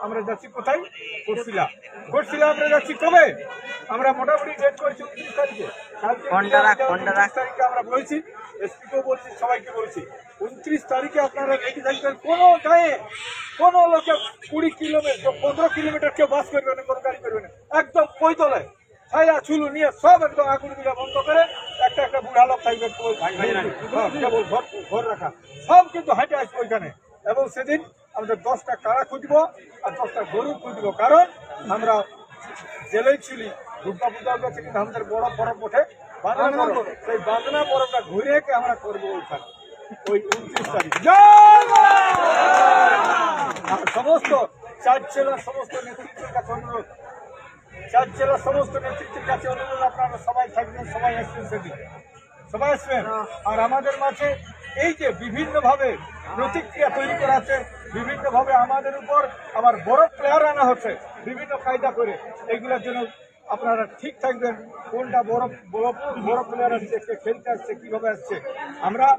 আমরা যাচ্ছি কোথায় কোটশিলা কোটশিলা আমরা যাচ্ছি কবে আমরা মোটামুটি ডেট করেছি উনত্রিশ তারিখে কালকে ফোনটা রাখ, ফোনটা রাখ। 29 তারিখে আমরা বলছি এসপিকেও বলছি সবাইকে বলছি উনত্রিশ তারিখে আপনারা রেডি থাকবেন কোনো গায়ে কোনো লোকে কুড়ি কিলোমিটার পনেরো কিলোমিটার কেউ বাস করবে না কোনো গাড়ি করবে না একদম পৈতলায় ছায়া চুলু নিয়ে সব একদম আগুন দিলে বন্ধ করে একটা একটা বুড়া লোক থাকবে কেবল হ্যাঁ, ঘর ঘর রাখা সব কিন্তু হাঁটে আসবে ওইখানে এবং সেদিন আমাদের দশটা কারা খুঁজবো আর দশটা গরু খুঁজবো। কারণ আমরা জেলেই ছিলি দুর্গা পূজা কাছে কিন্তু আমাদের বড় পরব ওঠে বাঁধনা পরব সেই বাঁধনা পরবটা ঘুরে কে আমরা করব ওইখানে। ওই উনত্রিশ তারিখ। আর সমস্ত চার জেলার সমস্ত নেতৃত্বের কাছে অনুরোধ। চার জেলার সমস্ত নেতৃত্বের কাছে অনুরোধ আপনারা সবাই থাকবেন সবাই আসবেন সেদিন। সবাই আসবেন? আর আমাদের মাঝে এই যে বিভিন্নভাবে প্রতিক্রিয়া তৈরি করা আছে, বিভিন্নভাবে আমাদের উপর আবার বড় প্লেয়ার আনা হচ্ছে, বিভিন্ন কায়দা করে। এইগুলোর জন্য আপনারা ঠিক থাকবেন, কোনটা বড় বড় বড় প্লেয়ার আসছে, কে খেলতে আসছে, কীভাবে আসছে। আমরা